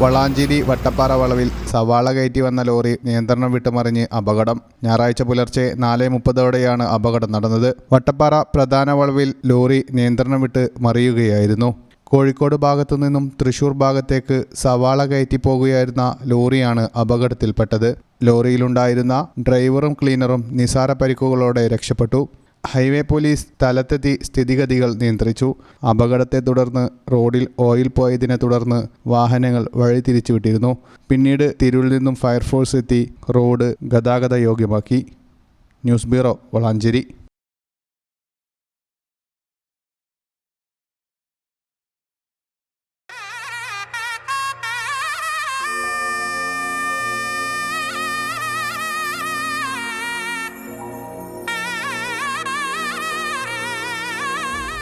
വളാഞ്ചേരി വട്ടപ്പാറ വളവിൽ സവാള കയറ്റി വന്ന ലോറി നിയന്ത്രണം വിട്ടുമറിഞ്ഞ് അപകടം. ഞായറാഴ്ച പുലർച്ചെ നാല് മുപ്പതോടെയാണ് അപകടം നടന്നത്. വട്ടപ്പാറ പ്രധാന വളവിൽ ലോറി നിയന്ത്രണം വിട്ട് മറിയുകയായിരുന്നു. കോഴിക്കോട് ഭാഗത്തു നിന്നും തൃശൂർ ഭാഗത്തേക്ക് സവാള കയറ്റി പോകുകയായിരുന്ന ലോറിയാണ് അപകടത്തിൽപ്പെട്ടത്. ലോറിയിലുണ്ടായിരുന്ന ഡ്രൈവറും ക്ലീനറും നിസാര പരിക്കുകളോടെ രക്ഷപ്പെട്ടു. ഹൈവേ പോലീസ് സ്ഥലത്തെത്തി സ്ഥിതിഗതികൾ നിയന്ത്രിച്ചു. അപകടത്തെ തുടർന്ന് റോഡിൽ ഓയിൽ പോയതിനെ തുടർന്ന് വാഹനങ്ങൾ വഴിതിരിച്ചുവിട്ടിരുന്നു. പിന്നീട് തിരൂരിൽ നിന്നും ഫയർഫോഴ്സ് എത്തി റോഡ് ഗതാഗത യോഗ്യമാക്കി ന്യൂസ് ബ്യൂറോ വളാഞ്ചേരി.